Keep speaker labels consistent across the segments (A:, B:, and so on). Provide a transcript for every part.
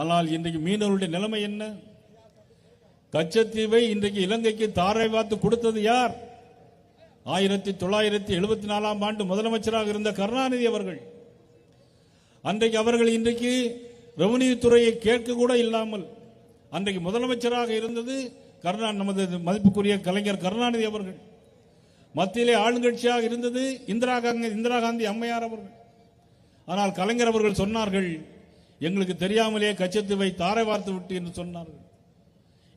A: ஆனால் இன்றைக்கு மீனவர்களுடைய நிலைமை என்ன? கச்சத்தீவை இன்றைக்கு இலங்கைக்கு தாரை வாத்து கொடுத்தது யார்? ஆயிரத்தி தொள்ளாயிரத்தி எழுபத்தி நாலாம் ஆண்டு முதலமைச்சராக இருந்த கருணாநிதி அவர்கள். அன்றைக்கு அவர்கள் இன்றைக்கு ரெவன்யூ துறையை கேட்க கூட இல்லாமல் அன்றைக்கு முதலமைச்சராக இருந்தது கருணா நமது மதிப்புக்குரிய கலைஞர் கருணாநிதி அவர்கள். மத்தியிலே ஆளுங்கட்சியாக இருந்தது இந்திரா காந்தி இந்திரா காந்தி அம்மையார் அவர்கள். ஆனால் கலைஞர் அவர்கள் சொன்னார்கள் எங்களுக்கு தெரியாமலே கச்சத்தீவை தாரை வார்த்து விட்டு என்று சொன்னார்கள்.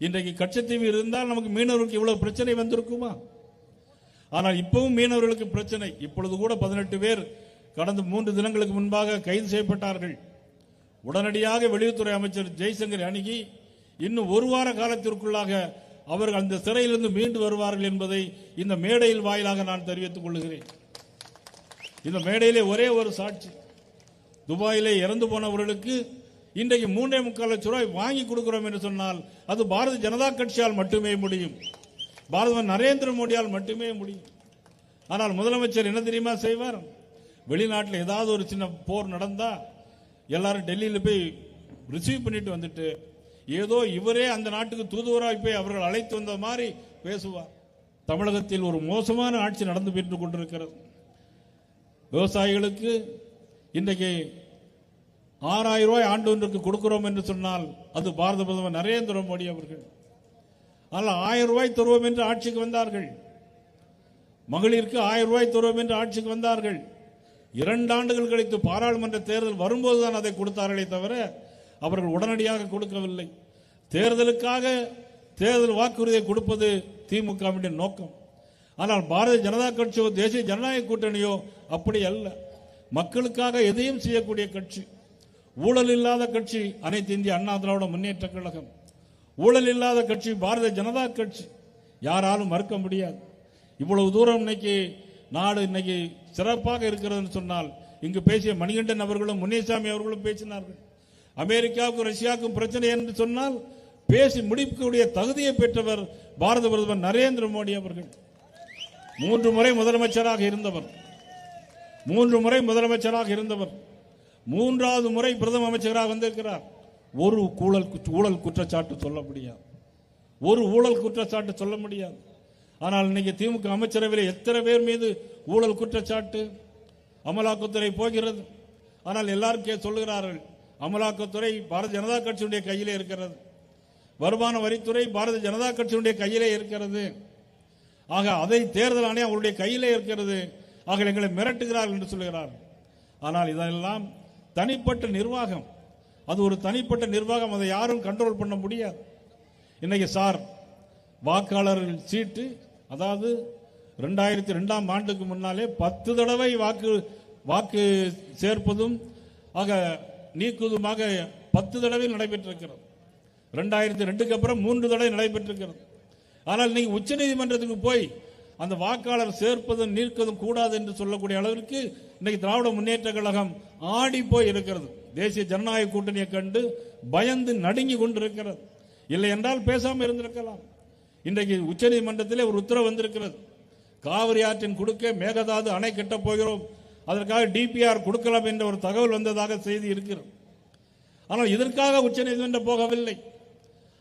A: இன்றைக்கு கச்சத்தீவு இருந்தால் நமக்கு மீனவர்களுக்கு இவ்வளவு பிரச்சனை வந்திருக்குமா? ஆனால் இப்பவும் மீனவர்களுக்கு பிரச்சனை. இப்பொழுது கூட பதினெட்டு பேர் கடந்த மூன்று தினங்களுக்கு முன்பாக கைது செய்யப்பட்டார்கள். உடனடியாக வெளியுறவுத்துறை அமைச்சர் ஜெய்சங்கர் அணுகி இன்னும் ஒரு வார காலத்திற்குள்ளாக அவர்கள் அந்த சிறையிலிருந்து மீண்டு வருவார்கள் என்பதை இந்த மேடையில் வாயிலாக நான் தெரிவித்துக் கொள்கிறேன். இந்த மேடையிலே ஒரே ஒரு சாட்சி. துபாயிலே இறந்து போனவர்களுக்கு இன்றைக்கு மூன்றே முக்கால் லட்சம் ரூபாய் வாங்கி கொடுக்கிறோம் என்று சொன்னால் அது பாரதிய ஜனதா கட்சியால் மட்டுமே முடியும். பாரத நரேந்திர மோடியால் மட்டுமே முடியும். ஆனால் முதலமைச்சர் என்ன தெரியுமா செய்வார்? வெளிநாட்டில் ஏதாவது ஒரு சின்ன போர் நடந்தால் எல்லாரும் டெல்லியில் போய் ரிசீவ் பண்ணிட்டு வந்துட்டு ஏதோ இவரே அந்த நாட்டுக்கு தூதுவராய் போய் அவர்கள் அழைத்து வந்த மாதிரி பேசுவார். தமிழகத்தில் ஒரு மோசமான ஆட்சி நடந்து பெற்றுக் கொண்டிருக்கிறது. விவசாயிகளுக்கு இன்றைக்கு ஆறாயிரம் ரூபாய் ஆண்டு ஒன்றுக்கு கொடுக்கிறோம் என்று சொன்னால் அது பாரத பிரதமர் நரேந்திர மோடி அவர்கள். ஆனால் ஆயிரம் ரூபாய் தருவோம் என்று ஆட்சிக்கு வந்தார்கள். மகளிருக்கு ஆயிரம் ரூபாய் தருவோம் என்று ஆட்சிக்கு வந்தார்கள். இரண்டு ஆண்டுகள் கழித்து பாராளுமன்ற தேர்தல் வரும்போதுதான் அதை கொடுத்தார்களே தவிர அவர்கள் உடனடியாக கொடுக்கவில்லை. தேர்தலுக்காக தேர்தல் வாக்குறுதியை கொடுப்பது திமுகவினுடைய நோக்கம். ஆனால் பாரதிய ஜனதா கட்சியோ தேசிய ஜனநாயக கூட்டணியோ அப்படி அல்ல. மக்களுக்காக எதையும் செய்யக்கூடிய கட்சி. ஊழல் இல்லாத கட்சி அனைத்து இந்திய அண்ணா திராவிட முன்னேற்ற கழகம். ஊழல் இல்லாத கட்சி பாரதிய ஜனதா கட்சி. யாராலும் மறுக்க முடியாது. இவ்வளவு தூரம் இன்னைக்கு நாடு இன்னைக்கு சிறப்பாக இருக்கிறதுன்னு சொன்னால் இங்கு பேசிய மணிகண்டன் அவர்களும் முன்னேசாமி அவர்களும் பேசினார்கள். அமெரிக்காவுக்கும் ரஷ்யாவுக்கும் பிரச்சனை என்று சொன்னால் பேசி முடிக்கக்கூடிய தகுதியை பெற்றவர் பாரத பிரதமர் நரேந்திர மோடி அவர்கள். மூன்று முறை முதலமைச்சராக இருந்தவர். மூன்று முறை முதலமைச்சராக இருந்தவர். மூன்றாவது முறை பிரதம அமைச்சராக வந்திருக்கிறார். ஒரு ஊழல் குற்ற- ஊழல் குற்றச்சாட்டு சொல்ல முடியாது. ஒரு ஊழல் குற்றச்சாட்டு சொல்ல முடியாது. ஆனால் இன்னைக்கு திமுக அமைச்சரவையில் எத்தனை பேர் மீது ஊழல் குற்றச்சாட்டு அமலாக்கத்துறை போகிறது? ஆனால் எல்லாருக்கே சொல்லுகிறார்கள் அமலாக்கத்துறை பாரதிய ஜனதா கட்சியுடைய கையிலே இருக்கிறது. வருமான வரித்துறை பாரதிய ஜனதா கட்சியுடைய கையிலே இருக்கிறது. ஆக அதை தேர்தல் ஆணையம் அவருடைய கையிலே இருக்கிறது. ஆக எங்களை மிரட்டுகிறார்கள் என்று சொல்லுகிறார் ஆனால் இதெல்லாம் தனிப்பட்ட நிர்வாகம். அது ஒரு தனிப்பட்ட நிர்வாகம். அதை யாரும் கண்ட்ரோல் பண்ண முடியாது. இன்னைக்கு சார் வாக்காளர்கள் சீட்டு அதாவது ரெண்டாயிரத்தி ரெண்டாம் ஆண்டுக்கு முன்னாலே பத்து தடவை வாக்கு வாக்கு சேர்ப்பதும் ஆக நீக்குவதுமாக பத்து தடவை நடைபெற்றிருக்கிறது. ரெண்டாயிரத்தி ரெண்டுக்கு அப்புறம் மூன்று தடவை நடைபெற்றிருக்கிறது. ஆனால் நீங்க உச்சநீதிமன்றத்துக்கு போய் அந்த வாக்காளர் சேர்ப்பதும் நீர்க்கதும் கூடாது என்று சொல்லக்கூடிய அளவிற்கு இன்னைக்கு திராவிட முன்னேற்ற கழகம் ஆடி போய் இருக்கிறது. தேசிய ஜனநாயக கூட்டணியை கண்டு பயந்து நடுங்கி கொண்டிருக்கிறது. இல்லை என்றால் பேசாமல் இருந்திருக்கலாம். இன்றைக்கு உச்சநீதிமன்றத்திலே ஒரு உத்தரவு வந்திருக்கிறது. காவிரி ஆற்றின் குறுக்கே மேகதாது அணை கட்டப் போகிறோம். அதற்காக டிபிஆர் கொடுக்கலாம் என்ற ஒரு தகவல் வந்ததாக செய்தி இருக்கிறது. ஆனால் இதற்காக உச்சநீதிமன்றம் போகவில்லை.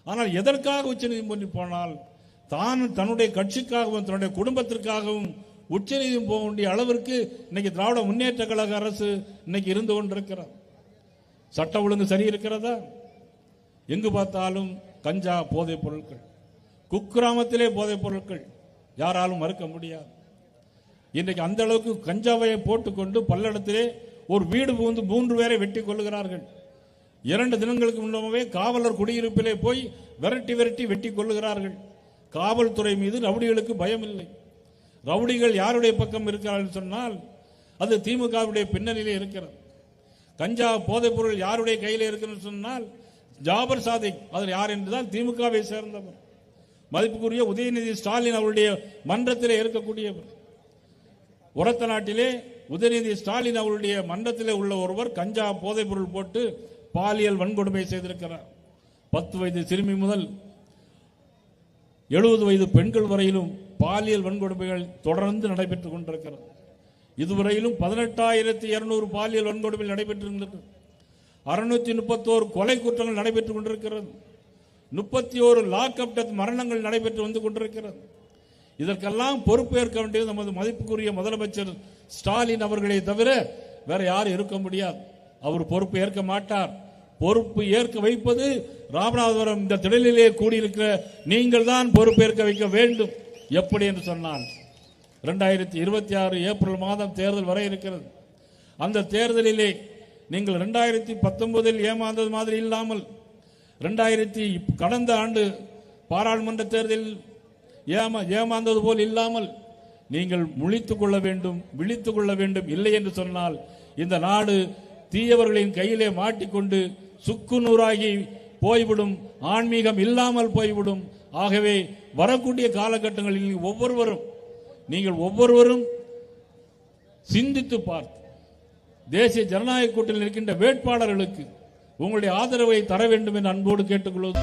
A: ஆனால் எதற்காக உச்சநீதிமன்றம் போனால் தான் தன்னுடைய கட்சிக்காகவும் தன்னுடைய குடும்பத்திற்காகவும் உச்சநீதியும் போக வேண்டிய அளவிற்கு இன்னைக்கு திராவிட முன்னேற்ற கழக அரசு இன்னைக்கு இருந்து கொண்டிருக்கிறார் சட்ட ஒழுங்கு சரி இருக்கிறதா எங்கு பார்த்தாலும் கஞ்சா போதைப் பொருட்கள். குக்கிராமத்திலே போதைப் பொருட்கள் யாராலும் மறுக்க முடியாது. இன்றைக்கு அந்த அளவுக்கு கஞ்சாவை போட்டுக்கொண்டு பல்லடத்திலே ஒரு வீடு புகுந்து மூன்று பேரை வெட்டி கொள்ளுகிறார்கள். இரண்டு தினங்களுக்கு முன்னமே காவலர் குடியிருப்பிலே போய் விரட்டி விரட்டி வெட்டி கொள்ளுகிறார்கள். காவல்துறை மீது ரவுடிகளுக்கு பயம் இல்லை ரவுடிகள் யாருடைய பக்கம் இருக்கிறார்கள் சொன்னால் அது திமுகவுடைய பின்னணியில் இருக்கிறது. கஞ்சா போதைப்பொருள் யாருடைய கையில் இருக்குன்னு சொன்னால் ஜாபர் சாதிக் அதில் யார் என்றுதான் திமுகவை சேர்ந்தவர். மதிப்புக்குரிய உதயநிதி ஸ்டாலின் அவருடைய மன்றத்திலே இருக்கக்கூடியவர். உரத்த நாட்டிலே உதயநிதி ஸ்டாலின் அவருடைய மன்றத்திலே உள்ள ஒருவர் கஞ்சா போதைப்பொருள் போட்டு பாலியல் வன்கொடுமை செய்திருக்கிறார். பத்து வயது சிறுமி முதல் எழுபது வயது பெண்கள் வரையிலும் பாலியல் வன்கொடுமைகள் தொடர்ந்து நடைபெற்றுக் கொண்டிருக்கிறது. இதுவரையிலும் பதினெட்டாயிரத்தி இருநூறு பாலியல் வன்கொடுமைகள் நடைபெற்றிருந்தது. அறுநூற்றி முப்பத்தோரு கொலை குற்றங்கள் நடைபெற்றுக் கொண்டிருக்கிறது. முப்பத்தி ஓரு லாக்அப் டெத் மரணங்கள் நடைபெற்று வந்து கொண்டிருக்கிறது. இதற்கெல்லாம் பொறுப்பேற்க வேண்டியது நமது மதிப்புக்குரிய முதலமைச்சர் ஸ்டாலின் அவர்களை தவிர வேற யாரும் இருக்க முடியாது. அவர் பொறுப்பு ஏற்க மாட்டார். பொறுப்பு ஏற்க வைப்பது ராமநாதபுரம் இந்த திடலிலே கூடியிருக்கிற நீங்கள் தான் பொறுப்பேற்க வைக்க வேண்டும். எப்படி என்று சொன்னால் இரண்டாயிரத்தி இருபத்தி ஆறு ஏப்ரல் மாதம் தேர்தல் வர இருக்கிறது. அந்த தேர்தலிலே நீங்கள் ரெண்டாயிரத்தி பத்தொன்பதில் ஏமாந்தது மாதிரி இல்லாமல் ரெண்டாயிரத்தி கடந்த ஆண்டு பாராளுமன்ற தேர்தலில் ஏமா ஏமாந்தது போல் இல்லாமல் நீங்கள் முழித்துக் கொள்ள வேண்டும் விழித்துக் கொள்ள வேண்டும். இல்லை என்று சொன்னால் இந்த நாடு தீயவர்களின் கையிலே மாட்டிக்கொண்டு சுக்கு நூறாகி போய்விடும் ஆன்மீகம் இல்லாமல் போய்விடும். ஆகவே வரக்கூடிய காலகட்டங்களில் ஒவ்வொருவரும் நீங்கள் ஒவ்வொருவரும் சிந்தித்து பார்த்து தேசிய ஜனநாயக கூட்டணியில் இருக்கின்ற வேட்பாளர்களுக்கு உங்களுடைய ஆதரவை தர வேண்டும் என்று அன்போடு கேட்டுக்கொள்வது.